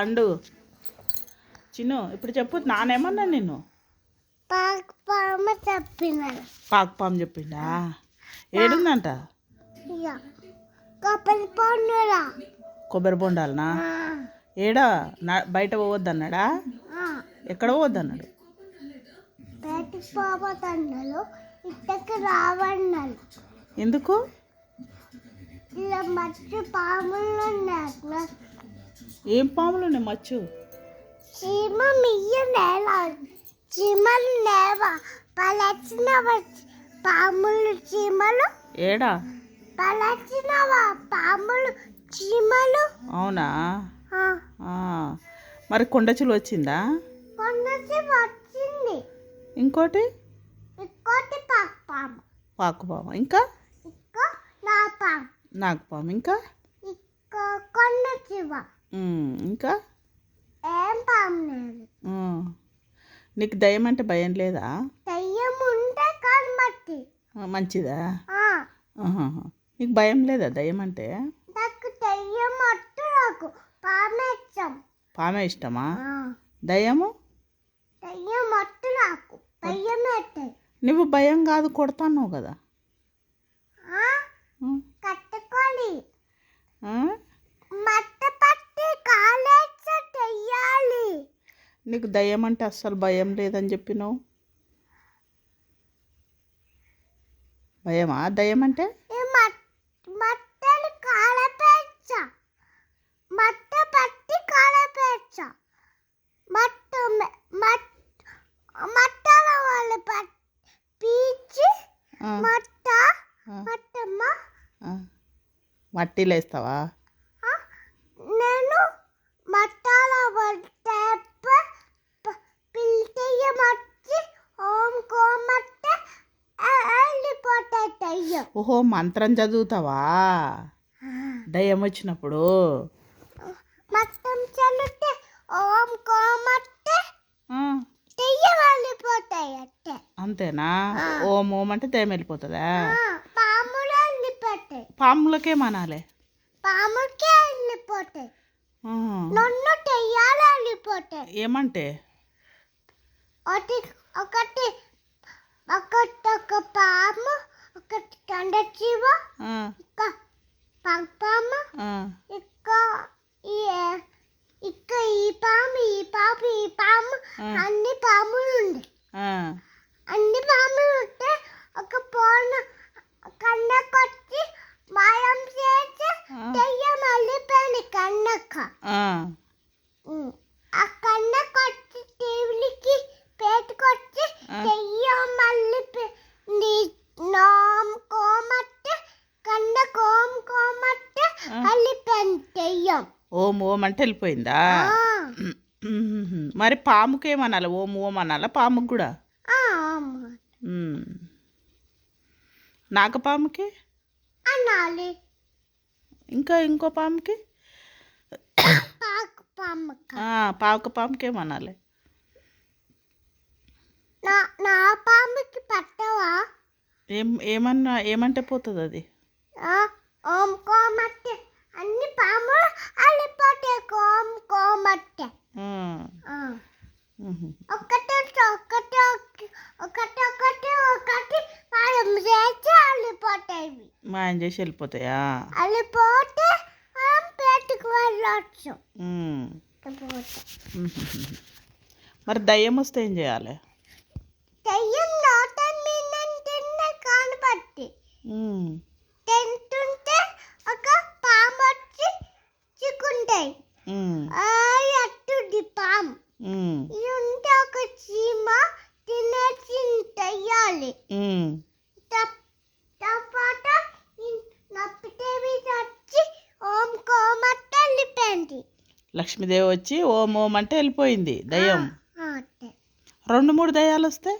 And Chinnu ఇప్పుడు చెప్పు నానేమన్నా నిన్ను? పాక పామ చెప్పినాడు పాకపాం చెప్పిండా? ఏడుందంట? కపలి పండురా కొబ్బరి బొండాలనా? ఏడా బయట పోవద్దన్నాడా? ఎక్కడ పోవద్దన్నాడు? బయటికి పోబోతున్నాడు ఇక్కడికి రావన్నాడు. ఎందుకు? ఇలా మట్టి పాములు ఉన్నాయి ఏం పాములు ఉన్నాయి మచ్చు? చీమ మియ్య నేల చీమలు నేవ పలచిన పాములు చీమలు. ఏడా? పలచిన పాములు చీమలు. అవునా. మరి కొండచులు వచ్చిందా? కొన్నసి వచ్చింది. ఇంకోటి? ఇంకోటి పాక పాము. పాకుపాము ఇంకా? నాగపాము ఇంకా? ఇంకో ఉమ్, ఇంకా. నీకు దయ్యం అంటే భయం లేదా? మంచిదా. నీకు భయం లేదా దయ్యం అంటే? పామే ఇష్టమా? దయ్యము? నువ్వు భయం కాదు కొడతాన్నావు కదా. ఆ? చెయ్యాలి. నీకు దయ్యం అంటే అస్సలు భయం లేదని చెప్పినావు. భయమా దయ్యం అంటే మట్టలు కాలపేచ్చ. మట్ట పట్టి కాలపేచ్చ. మట్ట మట్టల వాళ్ళు పీచి మట్ట మట్టమ్మ. ఆ. మట్టిలో వేస్తావా ఆ, నేను మట్టాల టెప్ప పిల్తయ్య మట్టి ఓం కోమట్ట వెళ్ళిపోతాయి దయ్యం ఓహో మంత్రం చదువుతావా? దయ్యం వచ్చినప్పుడు. అంతేనా? ఓం ఓం అంటే దయ్యం వెళ్ళిపోతుందా? ఆ, పాములు వెళ్ళిపోతాయి పాములకేమనాలి పాముకే వెళ్ళిపోతాయి ఆ, నన్ను వెళ్ళిపోతాయి ఏమంటే? ఒకటి ఒకటి ఒక పాము ఒకటి కండ జీవ ఆ, ఇంకా పాము ఆ, ఇంకా ఈ ఇక్క ఈ పాము ఈ పాము ఈ పాము. అన్ని పాములు ఆ. అన్ని పాములు ఉంటే ఒక పోన కన్నకొచ్చి మాయం చేసి. దెయ్యం వెళ్ళిపోయింది కన్నక్క ఆ, ఉమ్. ఆ కన్నకొచ్చి టీవీలకి పేటుకొచ్చి ఆ. దెయ్యం మళ్ళీ నామ్ కోమట్టే కన్న కోమ్ కోమట్టే ఆ. ఓం ఓం అంటే వెళ్ళిపోయిందా. మరి పాముకేమనాలి? ఓం ఓం అనాలా పాముకు కూడా. నాగపాముకి అనాలి. ఇంకా ఇంకో పాముకి? పాకు పాక పాముకేమనాలి? నా నా పాముకి పట్టవా? ఏం ఏమన్నా ఏమంటే పోతుంది అది? ఓం కోమట్టే అన్ని పాములు వెళ్ళిపోతాయి కోమ్ కోమట్టే. ఒకటి ఒకటి ఒకటి ఒకటి ఒకటి మనం చేసి వెళ్ళిపోతాయి మాయం చేసి వెళ్ళిపోతాయా? వెళ్ళిపోతే మనం పేటకు వెళ్ళొచ్చు. మరి దయ్యం వస్తే ఏం చేయాలి? దెయ్యం నోట మీద తిన్న కానబట్టి ఉమ్. తింటుంటే ఒక పాము వచ్చి ఉమ్. అట్టుది పాము ఉంటే ఒక చీమ తినేసి తెయ్యాలి. తర్వాత నప్పితేవి వచ్చి ఓం కోమట్ట వెళ్ళిపోయింది. లక్ష్మీదేవి వచ్చి ఓం ఓం అంటే వెళ్ళిపోయింది దయ్యం. రెండు మూడు దయ్యాలు వస్తే?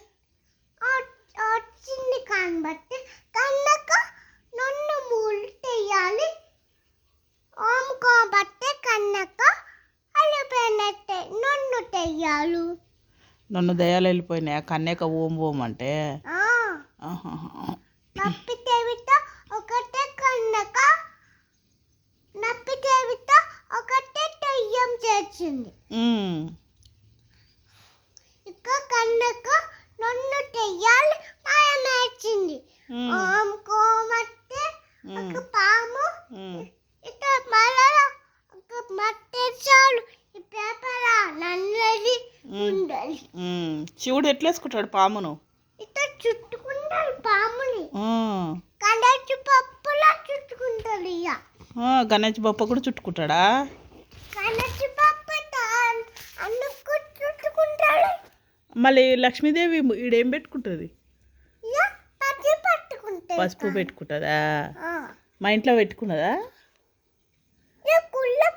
ఆ- వచ్చింది కాబట్టి కన్నక నన్ను మూడు తెయ్యాలి ఓం కోమట్టే కన్నక వెళ్ళిపోయినట్టే నన్ను తెయ్యాలు నన్ను దయ్యాలు వెళ్ళిపోయినాయి. కన్యాక ఓం ఓం అంటే. ఒకటే కన్నక నప్పితేవితో ఒకటే తెయ్యం చేర్చు వచ్చింది ఉమ్, ఇక కన్నకు నన్ను తెయ్యాలి మాయం వచ్చింది ఉమ్, ఓం కోమట్టే ఉమ్, ఒక పాము ఉమ్. ఇక మళ్ళా ఒక మట్టి చాలు ఈ పేపర్ నన్నది ఉండాలి ఉమ్. శివుడు ఎట్లా వేసుకుంటాడు పామును. ఉమ్. కండచి పప్పులా ఇక గణేష్ బొప్ప కూడా చుట్టుకుంటాడా? చుట్టుకుంటాడు. మళ్ళీ లక్ష్మీదేవి ఈడేం పెట్టుకుంటుంది? పసుపు పెట్టుకుంటుందా. మా ఇంట్లో పెట్టుకున్నదా?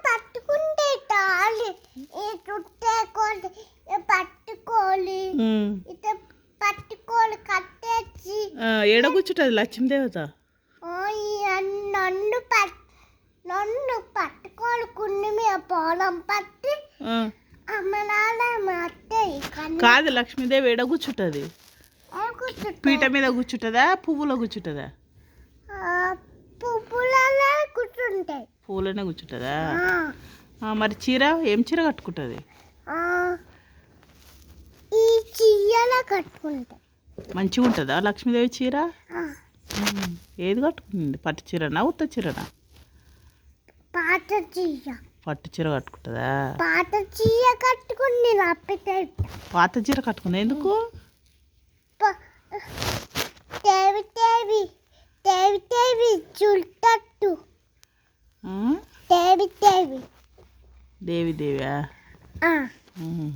పట్టుకుంటే తాళి ఈ పట్టుకోలి పట్టుకోలి కట్టేసి ఆ, ఏడ కూర్చుంటుంది లక్ష్మీదేవత? ఓ ఈ నన్ను నన్ను పట్టుకోలి కుండి మీద పొలం పట్టి ఆ. మట్టే కన్ను కాదు లక్ష్మీదేవి ఏడ కూర్చుంటుంది? పీట మీద కూర్చుంటుందా పువ్వులో కూర్చుంటుందా? పువ్వులలో కూర్చుంటాయి పువ్వులోనే కూర్చుంటుందా? ఆ, ఆ, మరి చీర ఏం చీర కట్టుకుంటుంది? చీయల కట్టుకుంటాయి మంచిగా ఉంటుందా లక్ష్మీదేవి చీర. ఏది కట్టుకుంటుంది? పట్టు చీరనా ఉత్త చీరనా? పాత చీయ పట్టు చీర కట్టుకుంటుందా? పాత కట్టుకుని లప్పితే పాత చీర కట్టుకుంది? ఎందుకు? తేవి తేవి తేవి తేవి చుట్టట్టు. దేవి దేవా? ఆ, ఉమ్.